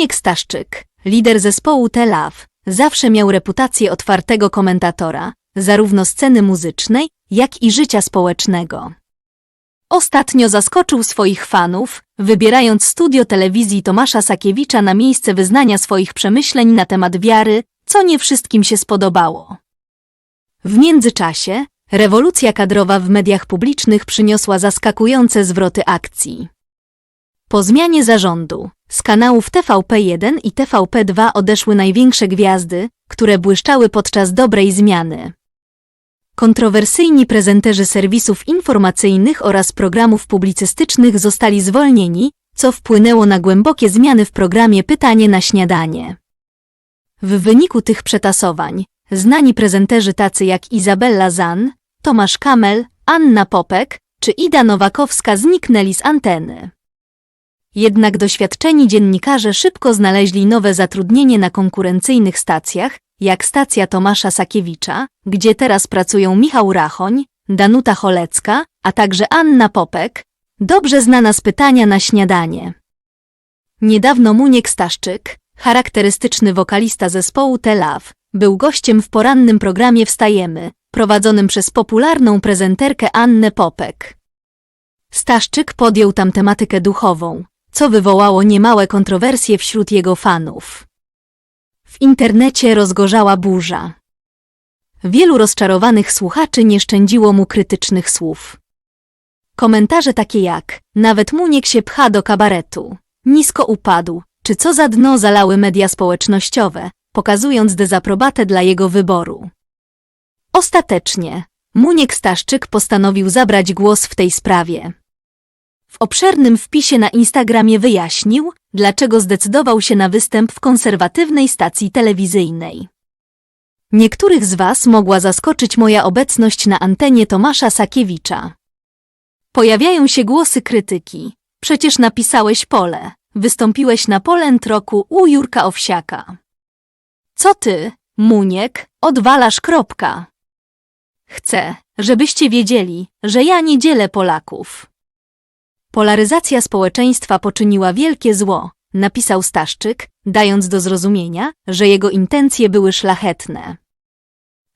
Muniek Staszczyk, lider zespołu Telaw, zawsze miał reputację otwartego komentatora, zarówno sceny muzycznej, jak i życia społecznego. Ostatnio zaskoczył swoich fanów, wybierając studio telewizji Tomasza Sakiewicza na miejsce wyznania swoich przemyśleń na temat wiary, co nie wszystkim się spodobało. W międzyczasie rewolucja kadrowa w mediach publicznych przyniosła zaskakujące zwroty akcji. Po zmianie zarządu z kanałów TVP1 i TVP2 odeszły największe gwiazdy, które błyszczały podczas dobrej zmiany. Kontrowersyjni prezenterzy serwisów informacyjnych oraz programów publicystycznych zostali zwolnieni, co wpłynęło na głębokie zmiany w programie Pytanie na śniadanie. W wyniku tych przetasowań znani prezenterzy tacy jak Izabella Zan, Tomasz Kamel, Anna Popek czy Ida Nowakowska zniknęli z anteny. Jednak doświadczeni dziennikarze szybko znaleźli nowe zatrudnienie na konkurencyjnych stacjach, jak stacja Tomasza Sakiewicza, gdzie teraz pracują Michał Rachoń, Danuta Cholecka, a także Anna Popek, dobrze znana z pytania na śniadanie. Niedawno Muniek Staszczyk, charakterystyczny wokalista zespołu Telaw, był gościem w porannym programie Wstajemy, prowadzonym przez popularną prezenterkę Annę Popek. Staszczyk podjął tam tematykę duchową, co wywołało niemałe kontrowersje wśród jego fanów. W internecie rozgorzała burza. Wielu rozczarowanych słuchaczy nie szczędziło mu krytycznych słów. Komentarze takie jak nawet Muniek się pcha do kabaretu, nisko upadł, czy co za dno zalały media społecznościowe, pokazując dezaprobatę dla jego wyboru. Ostatecznie Muniek Staszczyk postanowił zabrać głos w tej sprawie. W obszernym wpisie na Instagramie wyjaśnił, dlaczego zdecydował się na występ w konserwatywnej stacji telewizyjnej. Niektórych z Was mogła zaskoczyć moja obecność na antenie Tomasza Sakiewicza. Pojawiają się głosy krytyki. Przecież napisałeś pole, wystąpiłeś na Polent Roku u Jurka Owsiaka. Co ty, Muniek, odwalasz kropka? Chcę, żebyście wiedzieli, że ja nie dzielę Polaków. Polaryzacja społeczeństwa poczyniła wielkie zło, napisał Staszczyk, dając do zrozumienia, że jego intencje były szlachetne.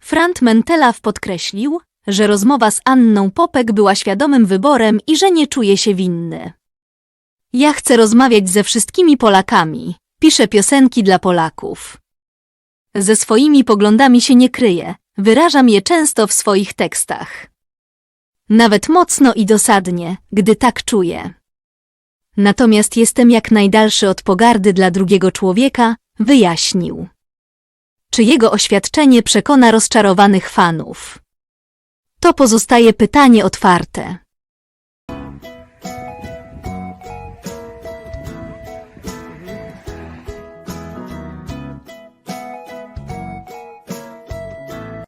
Frant Mentelaw podkreślił, że rozmowa z Anną Popek była świadomym wyborem i że nie czuje się winny. Ja chcę rozmawiać ze wszystkimi Polakami, piszę piosenki dla Polaków. Ze swoimi poglądami się nie kryję, wyrażam je często w swoich tekstach. Nawet mocno i dosadnie, gdy tak czuję. Natomiast jestem jak najdalszy od pogardy dla drugiego człowieka, wyjaśnił. Czy jego oświadczenie przekona rozczarowanych fanów? To pozostaje pytanie otwarte.